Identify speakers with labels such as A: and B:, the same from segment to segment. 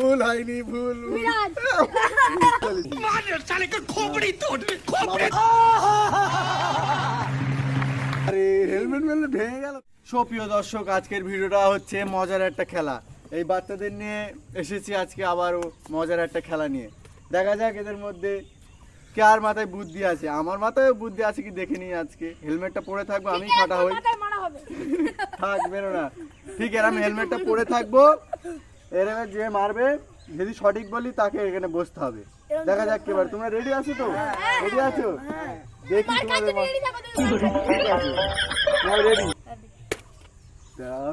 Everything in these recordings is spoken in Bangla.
A: ভুল হয়নি ভুল ভুল।
B: বিরাট।
A: আরে হেলমেট মেলমেট ভেঙে গেল। সুপ্রিয় দর্শক আজকের ভিডিওটা হচ্ছে মজার একটা খেলা। এই বাচ্চাদের নিয়ে এসেছি আজকে আবারও মজার একটা খেলা নিয়ে। দেখা যাক এদের মধ্যে কার মাথায় বুদ্ধি আছে। আমার মাথায় বুদ্ধি আছে কি দেখে নিই আজকে। হেলমেটটা পরে থাকব আমি খাটা হই।
B: মাথায়
A: থাক বেরো না। ঠিক আছে আমি হেলমেটটা পরে থাকব। এরকম যে মারবে যদি সঠিক বলি তাকে এখানে বসতে হবে। দেখা যাক এবার। তোমরা রেডি আছো তো? রেডি আছো? দেখি
B: মার
A: তোমাদের
B: রেডি থাকো তুমি
A: ঠিক আছে। নাও রেডি দাও।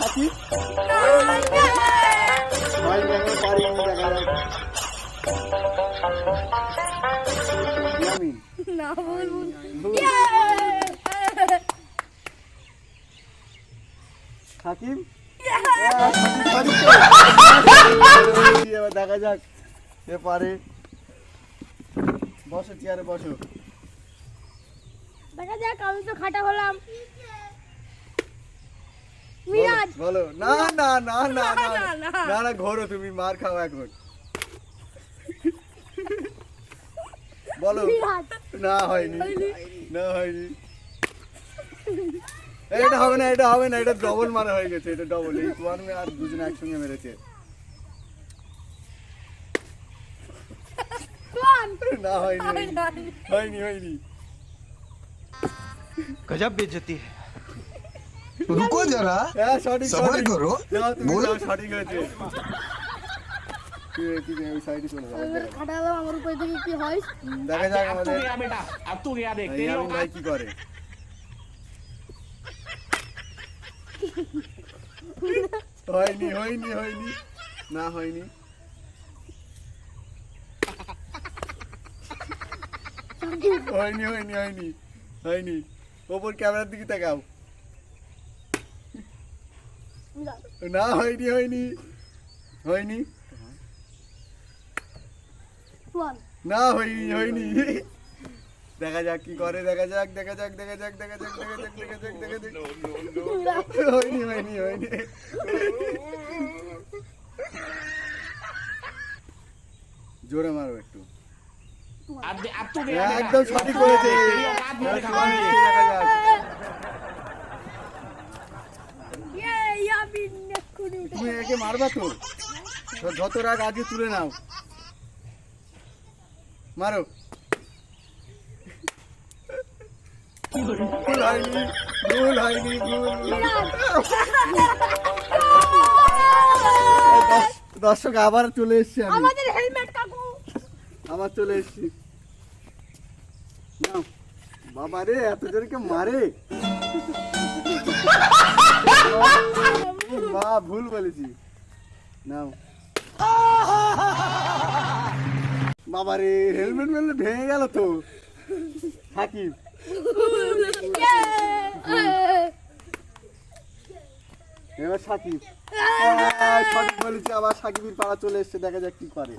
A: হাতি? ভাই দেখো পারি আমি দেখা যাক। ইয়ামিন?
B: না ভুল ভুল।
A: হাকিম দেখা যাক সে পারে। বসো চেয়ারে বসো।
B: দেখা যাক আমি তো খাটা হলাম।
A: বলো,
B: মিরাজ।
A: বলো না না না না না
B: না, না।
A: না না। ঘোরো তুমি মার খাও এখন। বলো। না হয়নি। না হয়নি। এটা হবে না এটা হবে না এটা ডবল মারা হয়ে গেছে এটা ডবল এই ওয়ান আর দুজন একসঙ্গে মেরেছে। না হয়নি হয়নি। হয়নি
C: গজব বেজতি
D: রুকো যারা
A: হ্যাঁ, সঠিক সঠিক।
D: করো। বলো।
A: সঠিক হয়েছে। দেখা যাক আমাদের। কি করে? হয়নি হয়নি হয়নি। না হয়নি। হয়নি হয়নি হয়নি হয়নি। ওপর ক্যামেরার দিকে তাকাও। না হয়নি হয়নি হয়নি। না হয়নি হয়নি। দেখা যাক কি করে দেখা যাক দেখা যাক দেখা যাক দেখা যাক দেখা যাক দেখা যাক দেখা যাক। হয়নি হয়নি হয়নি। জোরে মারো একটু। হ্যাঁ,
E: হ্যাঁ,
A: একদম সঠিক করেছে। দেখা যাক। তুমি একে মারবা তো? যত রাগ আগে তুলে নাও। মারো। ভুল হয়নি ভুল হয়নি দর্শক আবার চলে এসছি আমি।
B: আমাদের হেলমেট কাকু।
A: আবার চলে এসছি। নাও বাবা রে এত জোরকে মারে? মা ভুল বলেছি। নাও। বাবা রে হেলমেট মেলমেট ভেঙে গেল তো। সাকিব এবার সাকিব। সাকিব বলেছি আবার সাকিবের পাড়া চলে এসছে দেখা যাক কি করে।